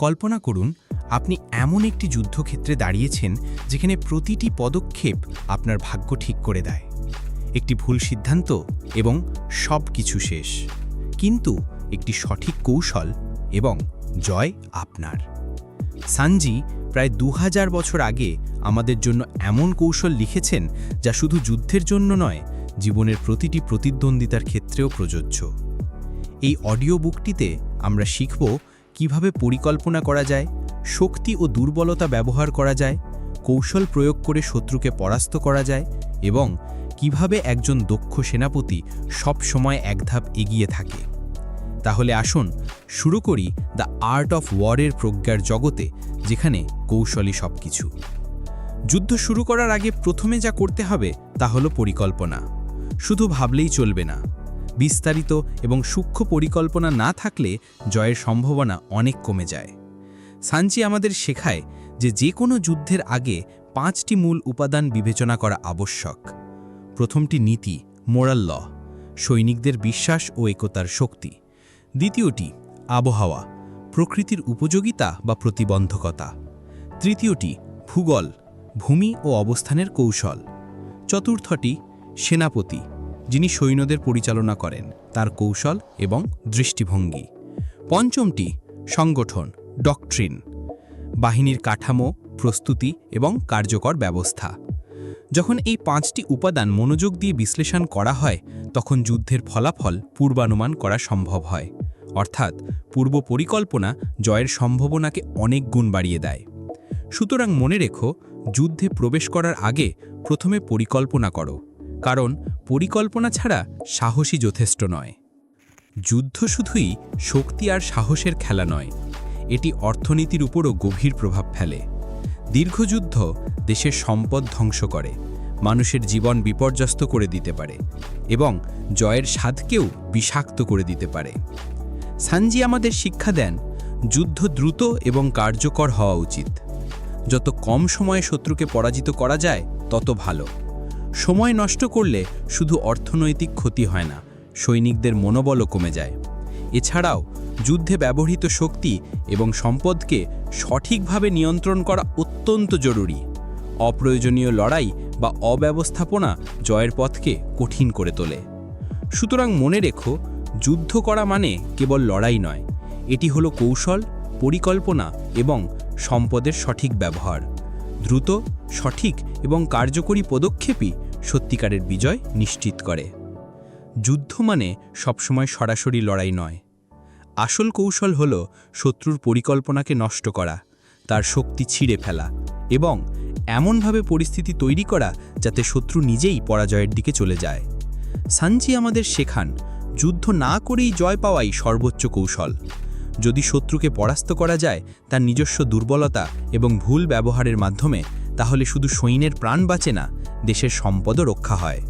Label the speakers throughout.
Speaker 1: কল্পনা করুন, আপনি এমন একটি যুদ্ধক্ষেত্রে দাঁড়িয়েছেন যেখানে প্রতিটি পদক্ষেপ আপনার ভাগ্য ঠিক করে দেয়। একটি ভুল সিদ্ধান্ত এবং সব কিছু শেষ। কিন্তু একটি সঠিক কৌশল এবং জয় আপনার। সানজি প্রায় দু হাজার বছর আগে আমাদের জন্য এমন কৌশল লিখেছেন যা শুধু যুদ্ধের জন্য নয়, জীবনের প্রতিটি প্রতিদ্বন্দ্বিতার ক্ষেত্রেও প্রযোজ্য। এই অডিও বুকটিতে আমরা শিখব কীভাবে পরিকল্পনা করা যায়, শক্তি ও দুর্বলতা ব্যবহার করা যায়, কৌশল প্রয়োগ করে শত্রুকে পরাস্ত করা যায় এবং কীভাবে একজন দক্ষ সেনাপতি সব সময় এক ধাপ এগিয়ে থাকে। তাহলে আসুন শুরু করি দ্য আর্ট অফ ওয়ারের প্রজ্ঞার জগতে, যেখানে কৌশলই সব কিছু যুদ্ধ শুরু করার আগে প্রথমে যা করতে হবে তা হলো পরিকল্পনা। শুধু ভাবলেই চলবে না। বিস্তারিত এবং সূক্ষ্ম পরিকল্পনা না থাকলে জয়ের সম্ভাবনা অনেক কমে যায়। সাঞ্চি আমাদের শেখায় যে যে কোনো যুদ্ধের আগে পাঁচটি মূল উপাদান বিবেচনা করা আবশ্যক। প্রথমটি নীতি, মোরাল ল, সৈনিকদের বিশ্বাস ও একতার শক্তি। দ্বিতীয়টি, আবহাওয়া, প্রকৃতির উপযোগিতা বা প্রতিবন্ধকতা। তৃতীয়টি, ভূগোল, ভূমি ও অবস্থানের কৌশল। চতুর্থটি, সেনাপতি যিনি সৈন্যদের পরিচালনা করেন, তার কৌশল এবং দৃষ্টিভঙ্গি। পঞ্চমটি, সংগঠন ডকট্রিন বাহিনীর কাঠামো, প্রস্তুতি এবং কার্যকর ব্যবস্থা। যখন এই পাঁচটি উপাদান মনোযোগ দিয়ে বিশ্লেষণ করা হয়, তখন যুদ্ধের ফলাফল পূর্বানুমান করা সম্ভব হয়। অর্থাৎ, পূর্ব পরিকল্পনা জয়ের সম্ভাবনাকে অনেক গুণ বাড়িয়ে দেয়। সুতরাং মনে রেখো, যুদ্ধে প্রবেশ করার আগে প্রথমে পরিকল্পনা করো। কারণ পরিকল্পনা ছাড়া সাহসী যথেষ্ট নয়। যুদ্ধ শুধুই শক্তি আর সাহসের খেলা নয়, এটি অর্থনীতির উপরও গভীর প্রভাব ফেলে। দীর্ঘযুদ্ধ দেশের সম্পদ ধ্বংস করে, মানুষের জীবন বিপর্যস্ত করে দিতে পারে এবং জয়ের স্বাদকেও বিষাক্ত করে দিতে পারে। সানজি আমাদের শিক্ষা দেন, যুদ্ধ দ্রুত এবং কার্যকর হওয়া উচিত। যত কম সময়ে শত্রুকে পরাজিত করা যায়, তত ভালো। সময় নষ্ট করলে শুধু অর্থনৈতিক ক্ষতি হয় না, সৈনিকদের মনোবলও কমে যায়। এছাড়াও, যুদ্ধে ব্যবহৃত শক্তি এবং সম্পদকে সঠিকভাবে নিয়ন্ত্রণ করা অত্যন্ত জরুরি। অপ্রয়োজনীয় লড়াই বা অব্যবস্থাপনা জয়ের পথকে কঠিন করে তোলে। সুতরাং মনে রেখো, যুদ্ধ করা মানে কেবল লড়াই নয়। এটি হলো কৌশল, পরিকল্পনা এবং সম্পদের সঠিক ব্যবহার। দ্রুত, সঠিক এবং কার্যকরী পদক্ষেপই সত্যিকারের বিজয় নিশ্চিত করে। যুদ্ধ মানে সবসময় সরাসরি লড়াই নয়। আসল কৌশল হল শত্রুর পরিকল্পনাকে নষ্ট করা, তার শক্তি ছিঁড়ে ফেলা এবং এমনভাবে পরিস্থিতি তৈরি করা যাতে শত্রু নিজেই পরাজয়ের দিকে চলে যায়। সানজি আমাদের শেখান, যুদ্ধ না করেই জয় পাওয়াই সর্বোচ্চ কৌশল। যদি শত্রুকে পরাস্ত করা যায়, তার নিজস্ব দুর্বলতা এবং ভুল ব্যবহারের মাধ্যমে, তাহলে শুধু সৈন্যের প্রাণ বাঁচে না, দেশের সম্পদও রক্ষা হয়।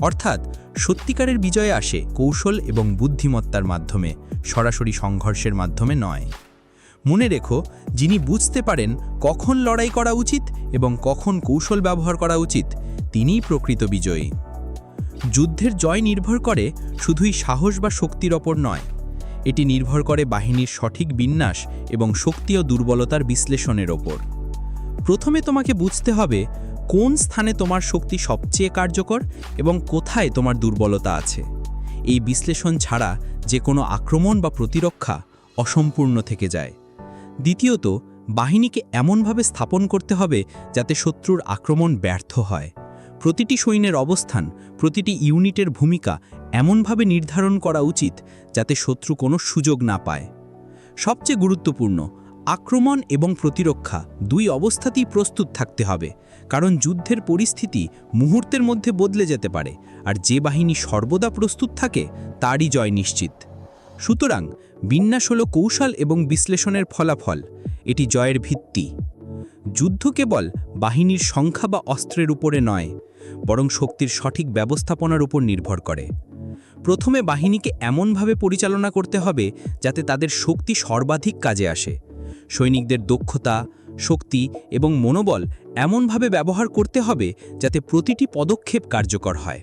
Speaker 1: অর্থাৎ, সত্যিকারের বিজয়ে আসে কৌশল এবং বুদ্ধিমত্তার মাধ্যমে, সরাসরি সংঘর্ষের মাধ্যমে নয়। মনে রেখো, যিনি বুঝতে পারেন কখন লড়াই করা উচিত এবং কখন কৌশল ব্যবহার করা উচিত, তিনিই প্রকৃত বিজয়ী। যুদ্ধের জয় নির্ভর করে শুধুই সাহস বা শক্তির ওপর নয় এটি নির্ভর করে বাহিনীর সঠিক বিন্যাস এবং শক্তি ও দুর্বলতার বিশ্লেষণের ওপর। প্রথমে তোমাকে বুঝতে হবে কোন স্থানে তোমার শক্তি সবচেয়ে কার্যকর এবং কোথায় তোমার দুর্বলতা আছে। এই বিশ্লেষণ ছাড়া যে কোনো আক্রমণ বা প্রতিরক্ষা অসম্পূর্ণ থেকে যায়। দ্বিতীয়ত, বাহিনীকে এমনভাবে স্থাপন করতে হবে যাতে শত্রুর আক্রমণ ব্যর্থ হয়। প্রতিটি সৈন্যের অবস্থান, প্রতিটি ইউনিটের ভূমিকা এমনভাবে নির্ধারণ করা উচিত যাতে শত্রু কোনো সুযোগ না পায়। সবচেয়ে গুরুত্বপূর্ণ, আক্রমণ এবং প্রতিরক্ষা দুই অবস্থাতেই প্রস্তুত থাকতে হবে, কারণ যুদ্ধের পরিস্থিতি মুহূর্তের মধ্যে বদলে যেতে পারে আর যে বাহিনী সর্বদা প্রস্তুত থাকে তারই জয় নিশ্চিত। সুতরাং বিন্যাস হল কৌশল এবং বিশ্লেষণের ফলাফল, এটি জয়ের ভিত্তি। যুদ্ধ কেবল বাহিনীর সংখ্যা বা অস্ত্রের উপরে নয়, বরং শক্তির সঠিক ব্যবস্থাপনার উপর নির্ভর করে। প্রথমে বাহিনীকে এমনভাবে পরিচালনা করতে হবে যাতে তাদের শক্তি সর্বাধিক কাজে আসে। সৈনিকদের দক্ষতা, শক্তি এবং মনোবল এমনভাবে ব্যবহার করতে হবে যাতে প্রতিটি পদক্ষেপ কার্যকর হয়।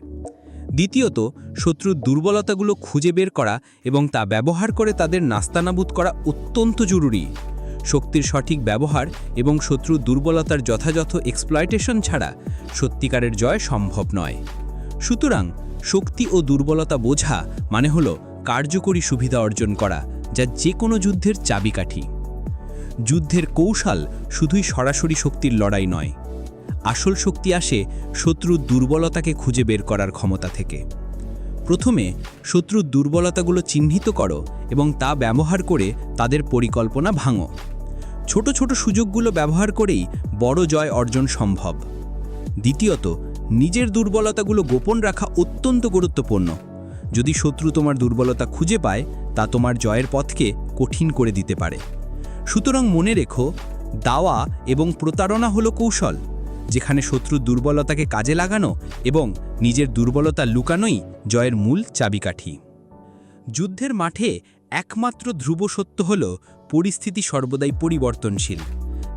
Speaker 1: দ্বিতীয়ত, শত্রুর দুর্বলতাগুলো খুঁজে বের করা এবং তা ব্যবহার করে তাদের নাস্তানাবুদ করা অত্যন্ত জরুরি।
Speaker 2: শক্তির সঠিক ব্যবহার এবং শত্রুর দুর্বলতার যথাযথ এক্সপ্লয়টেশন ছাড়া সত্যিকারের জয় সম্ভব নয়। সুতরাং শক্তি ও দুর্বলতা বোঝা মানে হল কার্যকরী সুবিধা অর্জন করা যা যে কোনো যুদ্ধের চাবিকাঠি। যুদ্ধের কৌশল শুধুই সরাসরি শক্তির লড়াই নয়। আসল শক্তি আসে শত্রুর দুর্বলতাকে খুঁজে বের করার ক্ষমতা থেকে। প্রথমে শত্রুর দুর্বলতাগুলো চিহ্নিত করো এবং তা ব্যবহার করে তাদের পরিকল্পনা ভাঙো। ছোট ছোট সুযোগগুলো ব্যবহার করেই বড় জয় অর্জন সম্ভব। দ্বিতীয়ত নিজের দুর্বলতাগুলো গোপন রাখা অত্যন্ত গুরুত্বপূর্ণ। যদি শত্রু তোমার দুর্বলতা খুঁজে পায়, তা তোমার জয়ের পথকে কঠিন করে দিতে পারে। সুতরাং মনে রেখো, দাওয়া এবং প্রতারণা হলো কৌশল, যেখানে শত্রুর দুর্বলতাকে কাজে লাগানো এবং নিজের দুর্বলতা লুকানোই জয়ের মূল চাবিকাঠি। যুদ্ধের মাঠে একমাত্র ধ্রুব সত্য হল, পরিস্থিতি সর্বদাই পরিবর্তনশীল।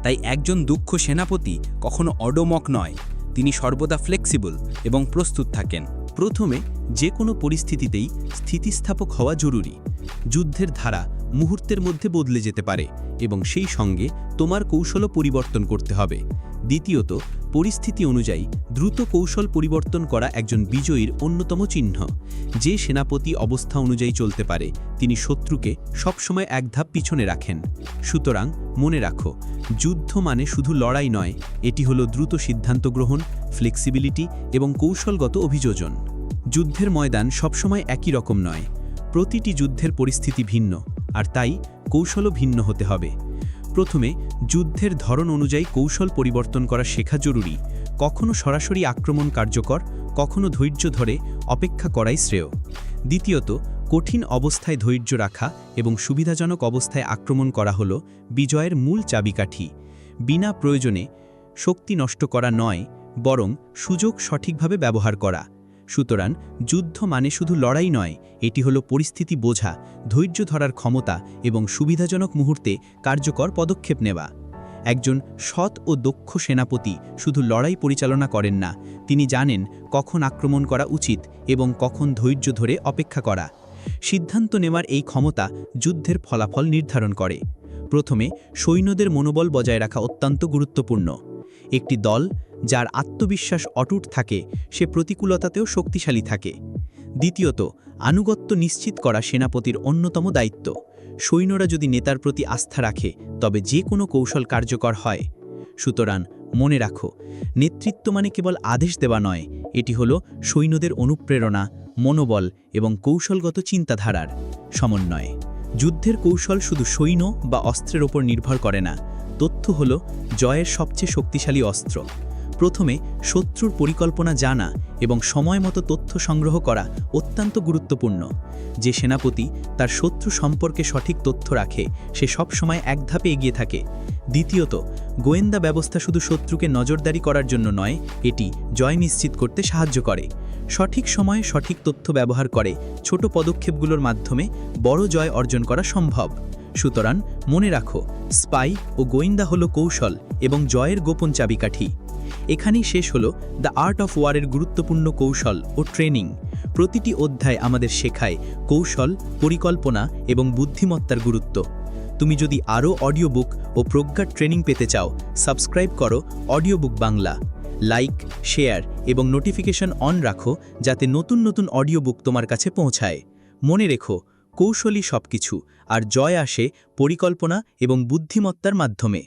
Speaker 2: তাই একজন দক্ষ সেনাপতি কখনো অডমক নয়। তিনি সর্বদা ফ্লেক্সিবল এবং প্রস্তুত থাকেন।
Speaker 1: প্রথমে যে কোনো পরিস্থিতিতেই স্থিতিস্থাপক হওয়া জরুরি। যুদ্ধের ধারা মুহূর্তের মধ্যে বদলে যেতে পারে এবং সেই সঙ্গে তোমার কৌশলও পরিবর্তন করতে হবে। দ্বিতীয়ত, পরিস্থিতি অনুযায়ী দ্রুত কৌশল পরিবর্তন করা একজন বিজয়ীর অন্যতম চিহ্ন। যে সেনাপতি অবস্থা অনুযায়ী চলতে পারে, তিনি শত্রুকে সবসময় এক ধাপ পিছনে রাখেন। সুতরাং, মনে রাখো, যুদ্ধ মানে শুধু লড়াই নয়, এটি হলো দ্রুত সিদ্ধান্ত গ্রহণ ফ্লেক্সিবিলিটি এবং কৌশলগত অভিযোজন। যুদ্ধের ময়দান সবসময় একই রকম নয়, প্রতিটি যুদ্ধের পরিস্থিতি ভিন্ন, আর তাই কৌশলও ভিন্ন হতে হবে। প্রথমে যুদ্ধের ধরন অনুযায়ী কৌশল পরিবর্তন করা শেখা জরুরি। কখনো সরাসরি আক্রমণ কার্যকর, কখনো ধৈর্য ধরে অপেক্ষা করাই শ্রেয়। দ্বিতীয়ত, কঠিন অবস্থায় ধৈর্য রাখা এবং সুবিধাজনক অবস্থায় আক্রমণ করা হল বিজয়ের মূল চাবিকাঠি। বিনা প্রয়োজনে শক্তি নষ্ট করা নয়, বরং সুযোগ সঠিকভাবে ব্যবহার করা। সুতরাং যুদ্ধ মানে শুধু লড়াই নয়, এটি হলো পরিস্থিতি বোঝা, ধৈর্য ধরার ক্ষমতা এবং সুবিধাজনক মুহূর্তে কার্যকর পদক্ষেপ নেওয়া। একজন সৎ ও দক্ষ সেনাপতি শুধু লড়াই পরিচালনা করেন না, তিনি জানেন কখন আক্রমণ করা উচিত এবং কখন ধৈর্য ধরে অপেক্ষা করা। সিদ্ধান্ত নেওয়ার এই ক্ষমতা যুদ্ধের ফলাফল নির্ধারণ করে। প্রথমে সৈন্যদের মনোবল বজায় রাখা অত্যন্ত গুরুত্বপূর্ণ। একটি দল যার আত্মবিশ্বাস অটুট থাকে, সে প্রতিকূলতাতেও শক্তিশালী থাকে। দ্বিতীয়ত, আনুগত্য নিশ্চিত করা সেনাপতির অন্যতম দায়িত্ব। সৈন্যরা যদি নেতার প্রতি আস্থা রাখে, তবে যে কোনো কৌশল কার্যকর হয়। সুতরাং, মনে রাখো, নেতৃত্ব মানে কেবল আদেশ দেওয়া নয়, এটি হলো সৈন্যদের অনুপ্রেরণা, মনোবল এবং কৌশলগত চিন্তাধারার সমন্বয়। যুদ্ধের কৌশল শুধু সৈন্য বা অস্ত্রের ওপর নির্ভর করে না, তথ্য হল জয়ের সবচেয়ে শক্তিশালী অস্ত্র। প্রথমে শত্রুর পরিকল্পনা জানা এবং সময় মতো তথ্য সংগ্রহ করা অত্যন্ত গুরুত্বপূর্ণ। যে সেনাপতি তার শত্রু সম্পর্কে সঠিক তথ্য রাখে, সে সব সময় এক ধাপে এগিয়ে থাকে। দ্বিতীয়ত, গোয়েন্দা ব্যবস্থা শুধু শত্রুকে নজরদারি করার জন্য নয়, এটি জয় নিশ্চিত করতে সাহায্য করে। সঠিক সময়ে সঠিক তথ্য ব্যবহার করে ছোট পদক্ষেপগুলোর মাধ্যমে বড় জয় অর্জন করা সম্ভব। সুতরাং মনে রাখো, স্পাই ও গোয়েন্দা হলো কৌশল এবং জয়ের গোপন চাবিকাঠি। এখানেই শেষ হলো দ্য আর্ট অফ ওয়ারের গুরুত্বপূর্ণ কৌশল ও ট্রেনিং। প্রতিটি অধ্যায় আমাদের শেখায় কৌশল, পরিকল্পনা এবং বুদ্ধিমত্তার গুরুত্ব। তুমি যদি আরও অডিও বুক ও প্রজ্ঞার ট্রেনিং পেতে চাও, সাবস্ক্রাইব করো audio book Bangla. Like, share এবং নোটিফিকেশন অন রাখো যাতে নতুন নতুন অডিও বুক তোমার কাছে পৌঁছায়। মনে রেখো কৌশলী সবকিছু, আর জয় আসে পরিকল্পনা এবং বুদ্ধিমত্তার মাধ্যমে।